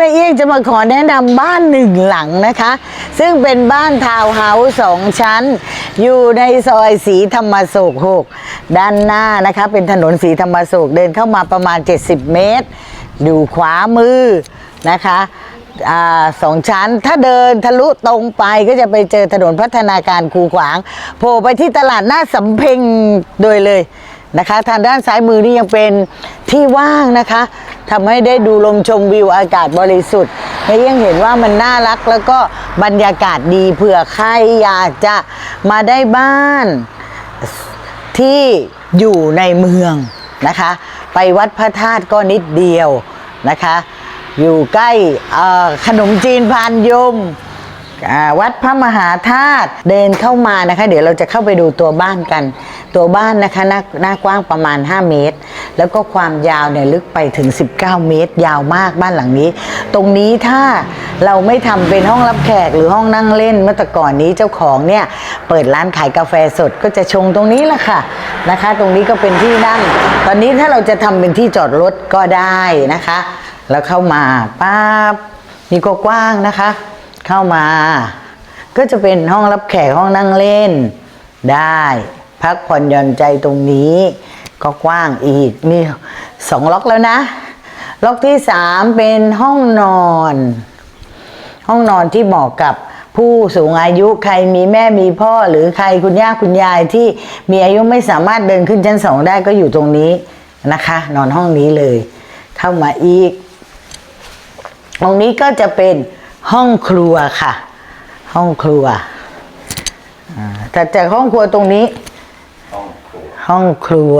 แม่เอี้ยงจะมาขอแนะนำบ้านหนึ่งหลังนะคะ ซึ่งเป็นบ้านทาวน์เฮาส์สองชั้น อยู่ในซอยสีธรรมโศกหกด้านหน้านะคะเป็นถนนสีธรรมโศกเดินเข้ามาประมาณ 70 เมตรอยู่ขวามือนะคะอสองชั้นถ้าเดินทะลุตรงไปก็จะไปเจอถนนพัฒนาการคูขวางโผล่ไปที่ตลาดหน้าสำเพ็งโดยเลยนะคะ ทางด้านซ้ายมือนี่ยังเป็นที่ว่างนะคะ ทำให้ได้ดูลมชมวิวอากาศบริสุทธิ์และยังเห็นว่ามันน่ารักแล้วก็บรรยากาศดีเผื่อใครอยากจะมาได้บ้านที่อยู่ในเมืองนะคะ ไปวัดพระธาตุก็นิดเดียวนะคะ อยู่ใกล้อ่อขนมจีนพานยม วัดพระมหาธาตุเดินเข้ามานะคะ เดี๋ยวเราจะเข้าไปดูตัวบ้านกัน ตัวบ้านนะคะหน้าหน้ากว้างประมาณ 5 เมตร แล้วก็ความยาวเนี่ยลึกไปถึง 19 เมตร ยาวมากบ้านหลังนี้ ตรงนี้ถ้าเราไม่ทำเป็นห้องรับแขกหรือห้องนั่งเล่นเมื่อแต่ก่อนนี้เจ้าของเนี่ยเปิดร้านขายกาแฟสดก็จะชงตรงนี้แหละค่ะนะคะ ตรงนี้ก็เป็นที่นั่ง ตอนนี้ถ้าเราจะทำเป็นที่จอดรถก็ได้นะคะ แล้วเข้ามาปั๊บนี่ก็กว้างนะคะ เข้ามา ก็จะเป็นห้องรับแขกห้องนั่งเล่น ได้ พักผ่อนหย่อนใจตรงนี้ ก็กว้างอีกนี่สองล็อกแล้วนะ ล็อกที่สามเป็นห้องนอน ห้องนอนที่เหมาะกับผู้สูงอายุใครมีแม่มีพ่อหรือใครคุณย่าคุณยายที่มีอายุไม่สามารถเดินขึ้นชั้นสองได้ก็อยู่ตรงนี้นะคะ นอนห้องนี้เลย เข้ามาอีก ตรงนี้ก็จะเป็น ห้องครัวค่ะ ห้องครัวอ่าแต่จากห้องครัวตรงนี้ ห้องครัว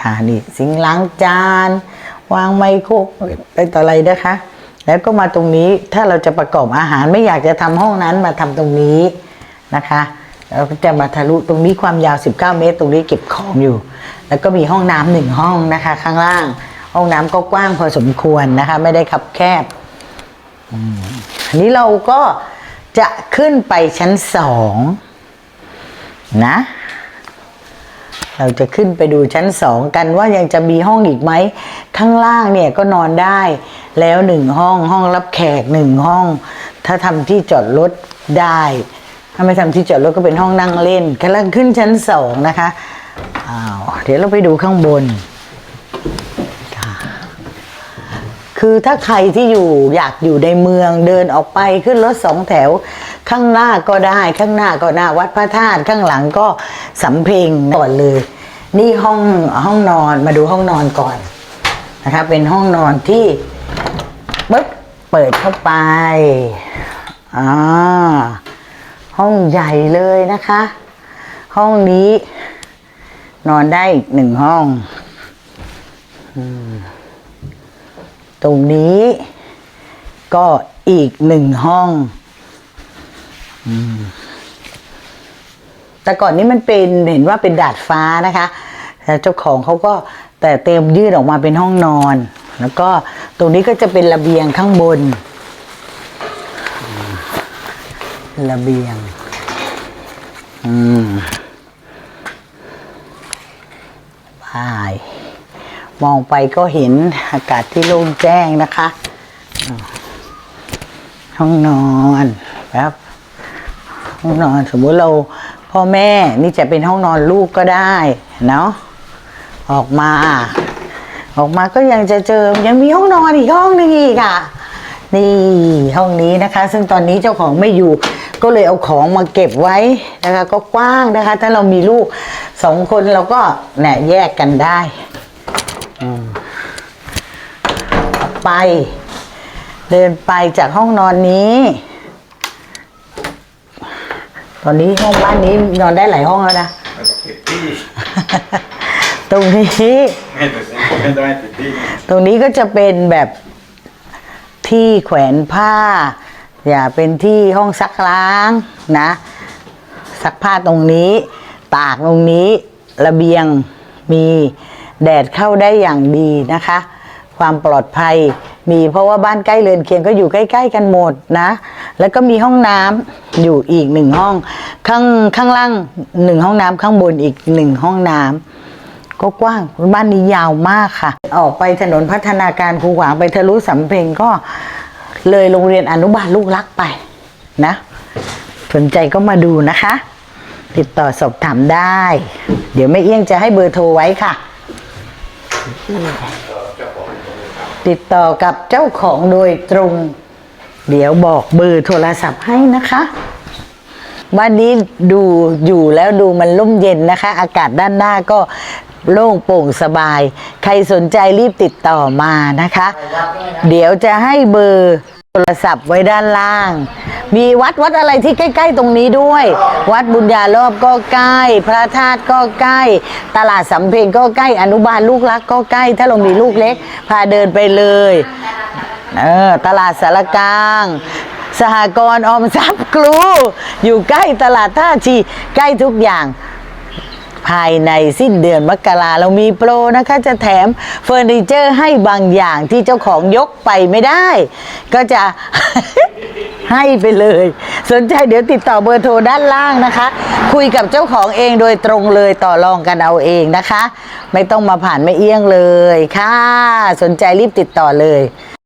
ค่ะนี่สิงค์ล้างจาน วางไมโครอะไรต่ออะไรนะคะ แล้วก็มาตรงนี้ถ้าเราจะประกอบอาหารไม่อยากจะทำห้องนั้นมาทำตรงนี้นะคะเราก็จะมาทะลุตรงนี้ความยาว 19 เมตร ตรงนี้เก็บของอยู่ แล้วก็มีห้องน้ำหนึ่งห้องนะคะ ข้างล่าง ห้องน้ำก็กว้างพอสมควรนะคะ ไม่ได้คับแคบ อันนี้เราก็จะขึ้นไปชั้นสองนะ เราจะขึ้นไปดูชั้นสองกันว่ายังจะมีห้องอีกไหม ข้างล่างเนี่ยก็นอนได้ แล้วหนึ่งห้องห้องรับแขกหนึ่งห้อง ถ้าทำที่จอดรถได้ ถ้าไม่ทำที่จอดรถก็เป็นห้องนั่งเล่นกำลังขึ้นชั้นสองนะคะอ้าวเดี๋ยวเราไปดูข้างบน คือถ้าใครที่อยู่อยากอยู่ในเมืองเดินออกไปขึ้นรถสองแถว ข้างหน้าก็ได้ข้างหน้าก็หน้าวัดพระธาตุข้างหลังก็สำเพ็งก่อนเลย นี่ห้องห้องนอนมาดูห้องนอนก่อนนะคะเป็นห้องนอนที่ปึ๊บเปิดเข้าไปอ่าห้องใหญ่เลยนะคะ ห้องนี้นอนได้อีกหนึ่งห้อง ตรงนี้ก็อีกหนึ่งห้องอแต่ก่อนนี้มันเป็นเห็นว่าเป็นดาดฟ้านะคะแต่เจ้าของเขาก็แต่เต็มยื่นออกมาเป็นห้องนอน แล้วก็ตรงนี้ก็จะเป็นระเบียงข้างบน ระเบียง อืมบาย มองไปก็เห็นอากาศที่โล่งแจ้งนะคะ ห้องนอนครับห้องนอนสมมุติเราพ่อแม่นี่จะเป็นห้องนอนลูกก็ได้เนาะออกมา ออกมาก็ยังจะเจอยังมีห้องนอนอีกห้องหนึงอีกอะนี่ห้องนี้นะคะ ซึ่งตอนนี้เจ้าของไม่อยู่ก็เลยเอาของมาเก็บไว้นะคะ ก็กว้างนะคะ ถ้าเรามีลูกสองคนเราก็เนี่ยแยกกันได้ ไป เดินไปจากห้องนอนนี้ ตอนนี้ห้องบ้านนี้นอนได้หลายห้องแล้วนะ Alltså petit. ตรงนี้ Men men det var inte petit. ตรงนี้ก็จะเป็นแบบที่แขวนผ้า อย่าเป็นที่ห้องซักล้างนะ ซักผ้าตรงนี้ ตากตรงนี้ ระเบียงมี แดดเข้าได้อย่างดีนะคะ ความปลอดภัยมีเพราะว่าบ้านใกล้เรือนเคียงก็อยู่ใกล้ ๆ กันหมดนะ แล้วก็มีห้องน้ำอยู่อีกหนึ่งห้อง ข้างข้างล่างหนึ่งห้องน้ำข้างบนอีกหนึ่งห้องน้ำก็กว้างบ้านนี้ยาวมากค่ะ ออกไปถนนพัฒนาการคูขวางไปทะลุสำเพ็งก็เลยโรงเรียนอนุบาลลูกรักไปนะ สนใจก็มาดูนะคะ ติดต่อสอบถามได้ เดี๋ยวแม่เอี้ยงจะให้เบอร์โทรไว้ค่ะ ติดต่อกับเจ้าของโดยตรง เดี๋ยวบอกเบอร์โทรศัพท์ให้นะคะวันนี้ดูอยู่แล้วดูมันร่มเย็นนะคะ อากาศด้านหน้าก็โล่งโปร่งสบาย ใครสนใจรีบติดต่อมานะคะ เดี๋ยวจะให้เบอร์โทรศัพท์ไว้ด้านล่าง มีวัดวัดอะไรที่ใกล้ ๆ ตรงนี้ด้วย วัดบุญญารอบก็ใกล้ พระธาตุก็ใกล้ ตลาดสำเพ็งก็ใกล้อนุบาลลูกรักก็ใกล้ ถ้าเรามีลูกเล็ก พาเดินไปเลยเออตลาดสารกลาง สหกรณ์ออมทรัพย์ครู อยู่ใกล้ตลาดท่าชีใกล้ทุกอย่าง ภายในสิ้นเดือนมกราเรามีโปรนะคะ จะแถมเฟอร์นิเจอร์ให้บางอย่างที่เจ้าของยกไปไม่ได้ ก็จะให้ไปเลย สนใจเดี๋ยวติดต่อเบอร์โทรด้านล่างนะคะ คุยกับเจ้าของเองโดยตรงเลยต่อรองกันเอาเองนะคะ ไม่ต้องมาผ่านไม่เอี้ยงเลยค่ะ สนใจรีบติดต่อเลย